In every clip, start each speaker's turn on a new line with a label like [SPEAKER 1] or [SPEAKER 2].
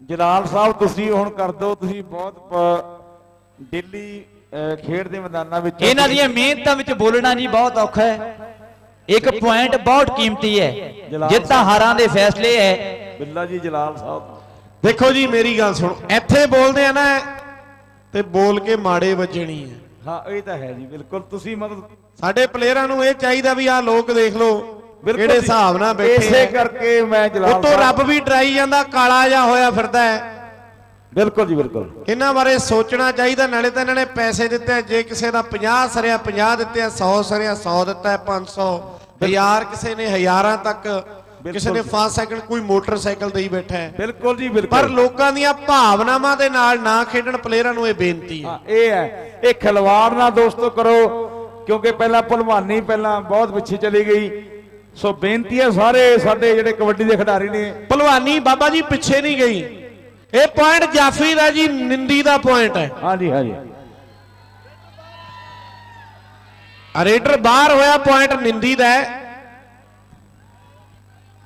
[SPEAKER 1] ਜਲਾਲ ਸਾਹਿਬ ਤੁਸੀਂ ਹੁਣ ਕਰ ਦਿਓ ਤੁਸੀਂ ਬਹੁਤ ਦਿੱਲੀ ਖੇਡ ਦੇ ਮੈਦਾਨਾਂ ਵਿੱਚ
[SPEAKER 2] ਇਹਨਾਂ ਦੀਆਂ ਮਿਹਨਤਾਂ ਵਿੱਚ ਬੋਲਣਾ ਜੀ ਬਹੁਤ ਔਖਾ ਹੈ। ਇੱਕ ਪੁਆਇੰਟ ਬਹੁਤ ਕੀਮਤੀ ਹੈ। ਜਿੱਤਾਂ ਹਾਰਾਂ ਦੇ ਫੈਸਲੇ ਹੈ।
[SPEAKER 1] ਬਿੱਲਾ ਜੀ ਜਲਾਲ ਸਾਹਿਬ।
[SPEAKER 3] ਦੇਖੋ ਜੀ ਮੇਰੀ ਗੱਲ ਸੁਣੋ। ਇੱਥੇ ਬੋਲਦੇ ਆ ਨਾ ਤੇ ਬੋਲ ਕੇ ਮਾੜੇ ਵੱਜਣੀ ਹੈ।
[SPEAKER 1] ਹਾਂ ਇਹ ਤਾਂ ਹੈ ਜੀ ਬਿਲਕੁਲ। ਤੁਸੀਂ ਮਤਲਬ
[SPEAKER 3] ਸਾਡੇ ਪਲੇਅਰਾਂ ਨੂੰ ਇਹ ਚਾਹੀਦਾ ਵੀ ਆਹ ਲੋਕ ਦੇਖ ਲਓ। ਕਿਹੜੇ
[SPEAKER 1] ਜੀ।
[SPEAKER 3] ਹਿਸਾਬ ਨਾਲ ਬੈਠੇ
[SPEAKER 1] ਇਸੇ। ਕਰਕੇ ਮੈਂ ਜਲਾਲ
[SPEAKER 3] ਉੱਤੋਂ ਰੱਬ ਵੀ ਡਰਾਈ ਜਾਂਦਾ ਕਾਲਾ ਜਿਹਾ ਹੋਇਆ ਫਿਰਦਾ ਹੈ।
[SPEAKER 1] ਬਿਲਕੁਲ ਜੀ ਬਿਲਕੁਲ।
[SPEAKER 3] ਇਹਨਾਂ ਬਾਰੇ ਸੋਚਣਾ ਚਾਹੀਦਾ ਨਾਲੇ ਤਾਂ ਇਹਨਾਂ ਨੇ ਪੈਸੇ ਦਿੱਤੇ ਜੇ ਕਿਸੇ ਦਾ 50 ਸਰਿਆ 50 ਦਿੱਤੇ ਆ 100 ਸਰਿਆ 100 ਦਿੱਤਾ ਹੈ 500 ਹਜ਼ਾਰ ਕਿਸੇ ਨੇ ਹਜ਼ਾਰਾਂ ਤੱਕ ਕਿਸੇ ਨੇ
[SPEAKER 1] ਜੀ।
[SPEAKER 3] ਫਾਸਟ ਸੈਕਿੰਡ ਕੋਈ ਮੋਟਰਸਾਈਕਲ ਤੇ ਹੀ ਬੈਠਾ ਹੈ।
[SPEAKER 1] ਬਿਲਕੁਲ ਜੀ
[SPEAKER 3] ਪਰ
[SPEAKER 1] ਬਿਲਕੁਲ
[SPEAKER 3] ਲੋਕਾਂ ਦੀਆਂ ਭਾਵਨਾਵਾਂ ਦੇ ਨਾਲ ਨਾ ਖੇਡਣ ਪਲੇਅਰਾਂ ਨੂੰ ਇਹ ਬੇਨਤੀ ਹੈ।
[SPEAKER 1] ਹਾਂ, ਇਹ ਹੈ। ਇਹ ਖਿਲਵਾੜ ਨਾ ਦੋਸਤੋ ਕਰੋ ਕਿਉਂਕਿ ਪਹਿਲਾਂ ਭਲਵਾਨੀ ਪਹਿਲਾਂ ਬਹੁਤ ਪਿੱਛੇ ਚਲੀ ਗਈ। ਸੋ ਬੇਨਤੀ ਹੈ ਸਾਰੇ ਸਾਡੇ ਜਿਹੜੇ ਕਬੱਡੀ ਦੇ ਖਿਡਾਰੀ ਨੇ।
[SPEAKER 3] ਭਲਵਾਨੀ ਬਾਬਾ ਜੀ ਪਿੱਛੇ ਨਹੀਂ ਗਈ। ਇਹ ਪੁਆਇੰਟ ਜਾਫਰੀ ਦਾ ਜੀ ਨਿੰਦੀ ਦਾ ਪੁਆਇੰਟ ਹੈ।
[SPEAKER 1] ਹਾਂਜੀ ਹਾਂਜੀ।
[SPEAKER 3] ਰੇਡਰ ਬਾਹਰ ਹੋਇਆ ਪੁਆਇੰਟ ਨਿੰਦੀ ਦਾ ਹੈ।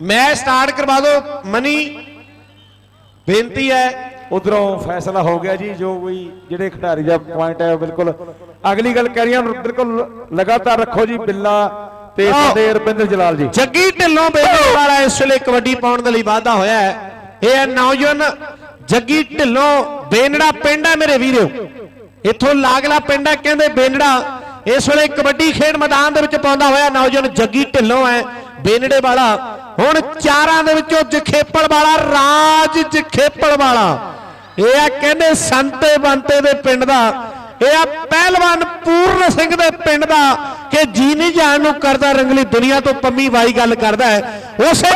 [SPEAKER 3] ਮੈਚ ਸਟਾਰਟ ਕਰਵਾ ਦਿਓ ਮਨੀ। ਬੇਨਤੀ ਹੈ।
[SPEAKER 1] ਉਧਰੋਂ ਫੈਸਲਾ ਹੋ ਗਿਆ ਜੀ ਜੋ ਵੀ ਜਿਹੜੇ ਖਿਡਾਰੀ ਦਾ ਪੁਆਇੰਟ ਹੈ ਬਿਲਕੁਲ। ਅਗਲੀ ਗੱਲ ਕਹਿ ਰਹੀ ਹਾਂ ਬਿਲਕੁਲ ਲਗਾਤਾਰ ਰੱਖੋ ਜੀ ਬਿੱਲਾ ਤੇ। ਸਾਡੇ ਰੁਪਿੰਦਰ ਜਲਾਲ ਜੀ।
[SPEAKER 3] ਜੱਗੀ ਢਿੱਲੋਂ ਬੇਲੇ ਵਾਲਾ ਇਸ ਵੇਲੇ ਕਬੱਡੀ ਪਾਉਣ ਦੇ ਲਈ ਵਾਅਦਾ ਹੋਇਆ ਹੈ। ਇਹ ਹੈ ਨੌਜਵਾਨ ਜੱਗੀ ਢਿੱਲੋਂ ਬੇਨੜਾ ਪਿੰਡ ਹੈ ਮੇਰੇ ਵੀਰੋ। ਇੱਥੋਂ ਲਾਗਲਾ ਪਿੰਡ ਹੈ ਕਹਿੰਦੇ ਬੇਨੜਾ। ਇਸ ਵੇਲੇ ਕਬੱਡੀ ਖੇਡ ਮੈਦਾਨ ਦੇ ਵਿੱਚ ਪਾਉਂਦਾ ਹੋਇਆ ਨੌਜਵਾਨ ਜੱਗੀ ਢਿੱਲੋਂ ਹੈ ਬੇਨੜੇ ਵਾਲਾ। ਹੁਣ ਚਾਰਾਂ ਦੇ ਵਿੱਚੋਂ ਜਖੇਪਲ ਵਾਲਾ ਰਾਜ ਜਖੇਪਲ ਵਾਲਾ। ਇਹ ਆ ਕਹਿੰਦੇ ਸੰਤੇ ਬੰਤੇ ਦੇ ਪਿੰਡ ਦਾ। ਇਹ ਆ ਪਹਿਲਵਾਨ ਪੂਰਨ ਸਿੰਘ ਦੇ ਪਿੰਡ ਦਾ। ਕਿ ਜੀ ਨਹੀਂ ਜਾਣ ਨੂੰ ਕਰਦਾ ਰੰਗਲੀ ਦੁਨੀਆ ਤੋਂ ਪੰਮੀ ਬਾਈ ਗੱਲ ਕਰਦਾ ਹੈ। ਉਸੇ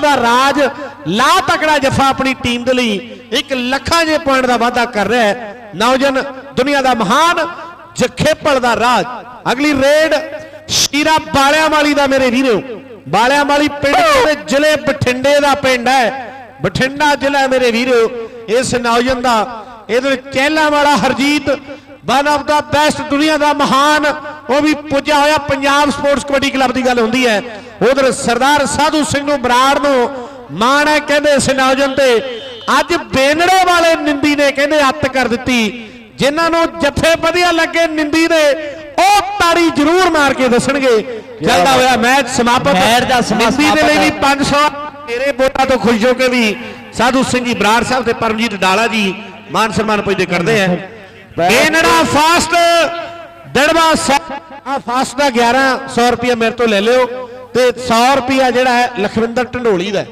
[SPEAKER 3] ਦਾ ਰਾਜ ਲਾ ਤਕੜਾ ਜਫਾ ਆਪਣੀ ਟੀਮ ਦੇ ਲਈ ਇੱਕ ਲੱਖਾਂ ਜੇ ਪੁਆਇੰਟ ਦਾ ਵਾਅਦਾ ਕਰ ਰਿਹਾ ਹੈ। ਨੌਜਨ ਦੁਨੀਆ ਦਾ ਮਹਾਨ ਜਖੇਪਲ ਦਾ ਰਾਜ। ਅਗਲੀ ਰੇਡ ਸ਼ੀਰਾ ਬਾਲਿਆਂ ਵਾਲੀ ਦਾ ਮੇਰੇ ਵੀਰੋ। ਬਾਲਿਆਂ ਵਾਲੀ ਪਿੰਡ ਦੇ ਜ਼ਿਲ੍ਹੇ ਬਠਿੰਡੇ ਦਾ ਪਿੰਡ ਹੈ। ਬਠਿੰਡਾ ਜ਼ਿਲ੍ਹਾ ਮੇਰੇ ਵੀਰੋ। ਇਸ ਨੌਜਵਾਨ ਦਾ ਇਹਦੇ ਵਿੱਚ ਚਹਿਲਾ ਵਾਲਾ Harjit one of the best ਦੁਨੀਆ ਦਾ ਮਹਾਨ ਉਹ ਵੀ ਪੁੱਜਿਆ ਹੋਇਆ ਪੰਜਾਬ ਸਪੋਰਟਸ ਕਬੱਡੀ ਕਲੱਬ ਦੀ ਗੱਲ ਹੁੰਦੀ ਹੈ। ਉਧਰ ਸਰਦਾਰ ਸਾਧੂ ਸਿੰਘ ਨੂੰ ਬਰਾੜ ਨੂੰ ਮਾਣ ਹੈ ਕਹਿੰਦੇ ਇਸ ਨੌਜਵਾਨ ਤੇ। ਅੱਜ ਬੇਨੜੇ ਵਾਲੇ ਨਿੰਦੀ ਨੇ ਕਹਿੰਦੇ ਅੱਤ ਕਰ ਦਿੱਤੀ। ਜਿਨ੍ਹਾਂ ਨੂੰ ਜੱਫੇ ਵਧੀਆ ਲੱਗੇ ਨਿੰਦੀ ਦੇ ਉਹ ਤਾੜੀ ਜ਼ਰੂਰ ਮਾਰ ਕੇ ਦੱਸਣਗੇ। ਚੱਲਦਾ ਹੋਇਆ ਮੈਚ ਸਮਾਪਤ।
[SPEAKER 2] ਮੈਚ ਦਾ ਸਮਾਂ
[SPEAKER 3] ਨਿੰਦੀ ਦੇ ਲਈ ਵੀ
[SPEAKER 2] ਸਮਾਪਤ
[SPEAKER 3] 500 ਮੇਰੇ ਵੋਟਾਂ ਤੋਂ ਖੁਸ਼ ਹੋ ਕੇ ਵੀ ਸਾਧੂ ਸਿੰਘ ਜੀ ਬਰਾੜ ਸਾਹਿਬ ਤੇ ਪਰਮਜੀਤ ਡਾਲਾ ਜੀ ਮਾਨ ਸਨਮਾਨ ਪੁੱਜਦੇ ਕਰਦੇ ਆ। ਬੇਨੜਾ ਫਾਸਟ ਦੜਵਾ ਆ ਫਾਸਟ ਦਾ 1100 ਰੁਪਏ ਮੇਰੇ ਤੋਂ ਲੈ ਲਿਓ ਤੇ 100 ਰੁਪਿਆ ਜਿਹੜਾ ਹੈ ਲਖਵਿੰਦਰ ਢੰਡੋਲੀ ਦਾ